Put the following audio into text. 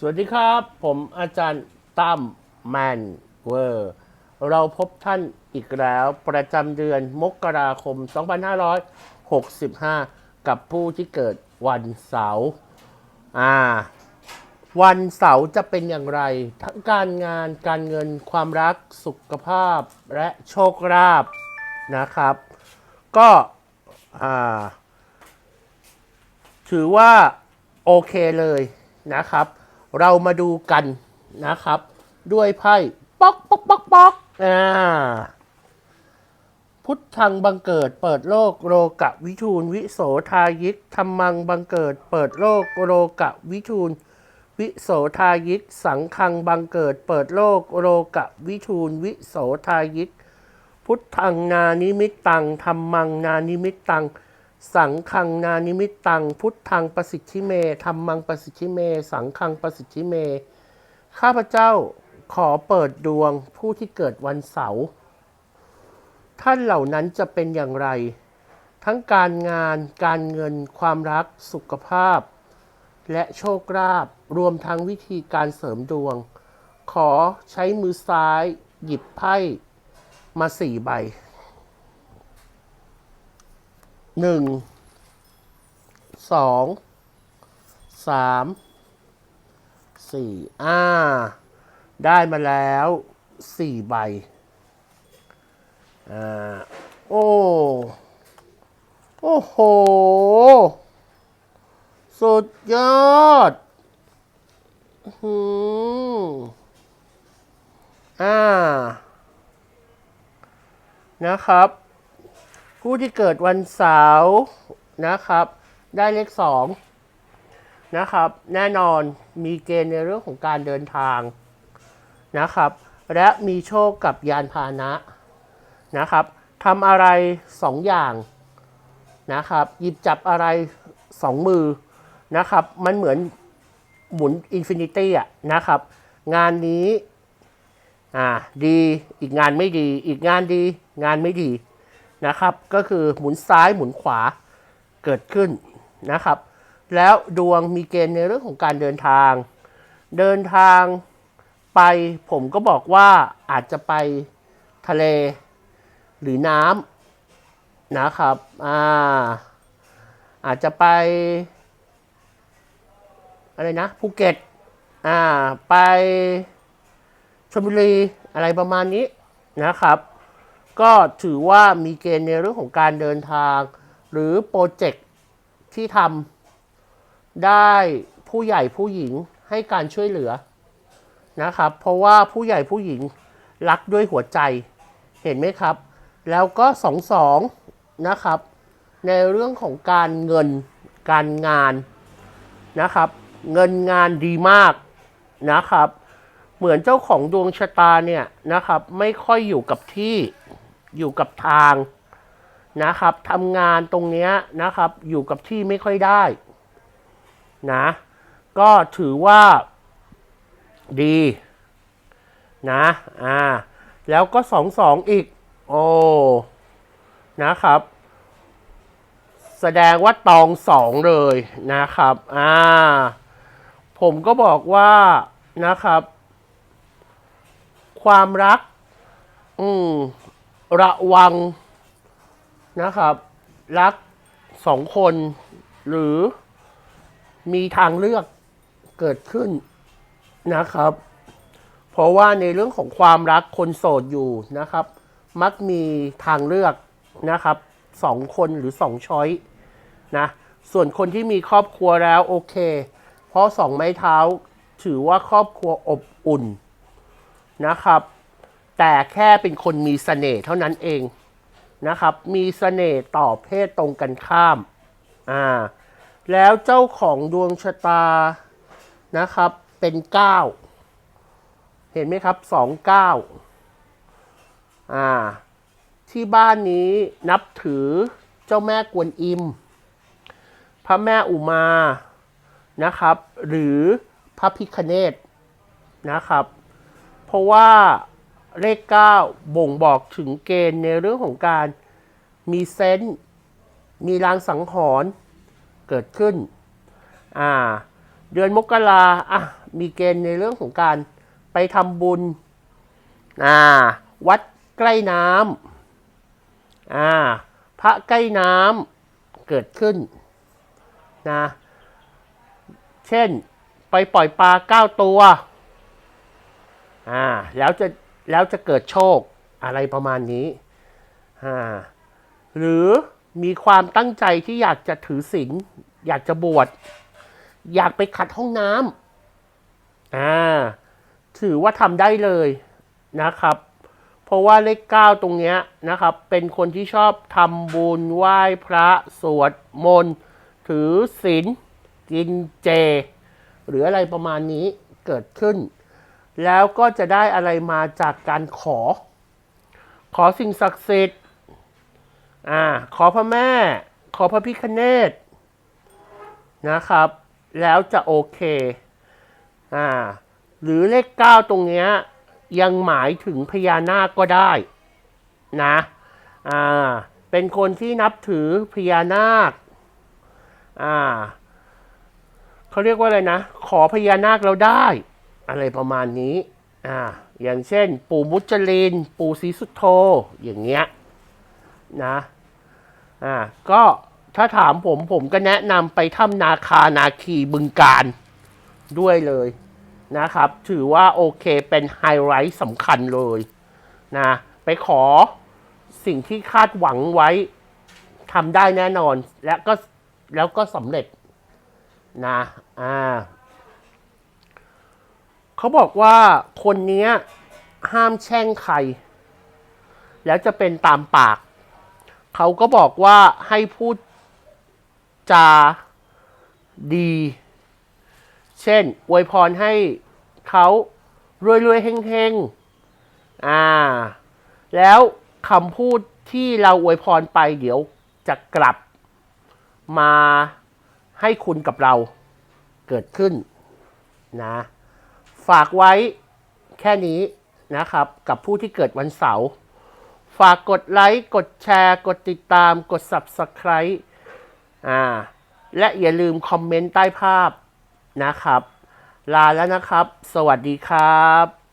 สวัสดีครับ ผมอาจารย์ตั้มแมนเวอร์ เราพบท่านอีกแล้วประจำเดือนมกราคม 2565 กับผู้ที่เกิดวันเสาร์อ่า วันเสาร์จะเป็นอย่างไร ทั้งการงานการเงินความรักสุขภาพและโชคลาภนะครับ ก็อ่าถือว่าโอเคเลยนะครับ เรามาดูกันนะครับ ด้วยไพ่ป๊อกป๊อกป๊อกป๊อกอ่าพุทธังบังเกิดเปิดโลกโรกะวิทูลวิโสทายิกธรรมังบังเกิดเปิดโลกโรกะวิทูลวิโสทายิกสังฆังบังเกิดเปิดโลกโรกะวิทูลวิโสทายิกพุทธังนานิมิตตังธรรมังนานิมิตตัง สังฆังนานิมิตตัง พุทธังประสิทธิเมธรรมังประสิทธิเม สังฆังประสิทธิเม ข้าพเจ้าขอเปิดดวงผู้ที่เกิดวันเสาร์ท่านเหล่านั้นจะเป็นอย่างไร ทั้งการงานการเงิน ความรัก สุขภาพ และโชคลาภรวมทั้งวิธีการเสริมดวง ขอใช้มือซ้าย หยิบไพ่มาสี่ใบ หนึ่งสองสามสี่อ่า ได้มาแล้วสี่ใบ อ่า โอ้ โอ้โห สุดยอดหืมอ่า นะครับ ผู้ที่เกิดวันเสาร์นะครับ ได้เลขสองนะครับ แน่นอนมีเกณฑ์ในเรื่องของการเดินทางนะครับ และมีโชคกับยานพาหนะนะครับทำอะไรสองอย่างนะครับหยิบจับอะไรสองมือนะครับ มันเหมือนหมุนอินฟินิตี้อะนะครับ งานนี้อ่าดีอีกงานไม่ดี อีกงานดี งานไม่ดี นะครับ ก็คือหมุนซ้ายหมุนขวาเกิดขึ้นนะครับ แล้วดวงมีเกณฑ์ในเรื่องของการเดินทาง เดินทางไปผมก็บอกว่าอาจจะไปทะเลหรือน้ำนะครับอ่าอาจจะไป อะไรนะภูเก็ตอ่าไปชลบุรีอะไรประมาณนี้นะครับ ก็ถือว่ามีเกณฑ์ในเรื่องของการเดินทาง หรือโปรเจกต์ที่ทำได้ผู้ใหญ่ผู้หญิงให้การช่วยเหลือนะครับ เพราะว่าผู้ใหญ่ผู้หญิงรักด้วยหัวใจเห็นไหมครับ แล้วก็สองสองนะครับ ในเรื่องของการเงินการงานนะครับ เงินงานดีมากนะครับ เหมือนเจ้าของดวงชะตาเนี่ยนะครับ ไม่ค่อยอยู่กับที่ อยู่กับทางนะครับทำงานตรงเนี้ยนะครับ อยู่กับที่ไม่ค่อยได้นะก็ถือว่าดีนะอ่าแล้วก็สองสองอีก โอ้นะครับ แสดงว่าตองสองเลยนะครับอ่าผมก็บอกว่านะครับ ความรัก อืม ระวังนะครับ รักสองคน หรือมีทางเลือกเกิดขึ้นนะครับ เพราะว่าในเรื่องของความรักคนโสดอยู่นะครับ มักมีทางเลือกนะครับสองคนหรือสองช้อยนะส่วนคนที่มีครอบครัวแล้วโอเค เพราะสองไม้เท้าถือว่าครอบครัวอบอุ่นนะครับ แต่แค่เป็นคนมีเสน่ห์เท่านั้นเองนะครับ มีเสน่ห์ต่อเพศตรงกันข้ามอ่าแล้วเจ้าของดวงชะตานะครับเป็นเก้าเห็นไหมครับสองเก้าอ่าที่บ้านนี้นับถือเจ้าแม่กวนอิม พระแม่อุมานะครับ หรือพระพิคเนตนะครับ เพราะว่า เลข 9 บ่งบอกถึงเกณฑ์ในเรื่องของการมีเซนส์มีรางสังหรณ์เกิดขึ้น อ่า เดือนมกราอะ มีเกณฑ์ในเรื่องของการไปทำบุญ อ่า วัดใกล้น้ำอ่า พระใกล้น้ำเกิดขึ้น นะ เช่น ไปปล่อยปลาเก้าตัว อ่า แล้วจะ แล้วจะเกิดโชคอะไรประมาณนี้หรือมีความตั้งใจที่อยากจะถือศีลอยากจะบวชอยากไปขัดห้องน้ำอ่าถือว่าทำได้เลยนะครับ เพราะว่าเลขเก้าตรงเนี้ยนะครับ เป็นคนที่ชอบทำบุญไหว้พระสวดมนต์ถือศีลกินเจ หรืออะไรประมาณนี้เกิดขึ้น แล้วก็จะได้อะไรมาจากการขอ ขอสิ่งศักดิ์สิทธิ์อ่าขอพระแม่ ขอพระพิคเนตนะครับ แล้วจะโอเคอ่าหรือเลขเก้าตรงเนี้ยยังหมายถึงพญานาคก็ได้นะอ่าเป็นคนที่นับถือพญานาคอ่าเขาเรียกว่าอะไรนะ ขอพญานาคเราได้ อะไรประมาณนี้ อ่า อย่างเช่น ปู่มุจลิน ปู่ศรีสุโธ อย่างเงี้ย นะ อ่า ก็ถ้าถามผมผมก็แนะนำไปถ้ำนาคานาคีบึงการด้วยเลยนะครับ ถือว่าโอเคเป็นไฮไลท์สำคัญเลยนะ ไปขอสิ่งที่คาดหวังไว้ทำได้แน่นอน และก็แล้วก็สำเร็จนะ อ่า เขาบอกว่าคนนี้ห้ามแช่งใคร แล้วจะเป็นตามปาก เขาก็บอกว่าให้พูดจาดี เช่น อวยพรให้เขารวยรวยๆเฮงเฮงๆ อ่า แล้วคำพูดที่เราอวยพรไปเดี๋ยวจะกลับมาให้คุณกับเราเกิดขึ้นนะ ฝากไว้แค่นี้นะครับ กับผู้ที่เกิดวันเสาร์ฝากกดไลค์ กดแชร์ กดติดตาม กด Subscribe อ่า และอย่าลืมคอมเมนต์ใต้ภาพนะครับ ลาแล้วนะครับ สวัสดีครับ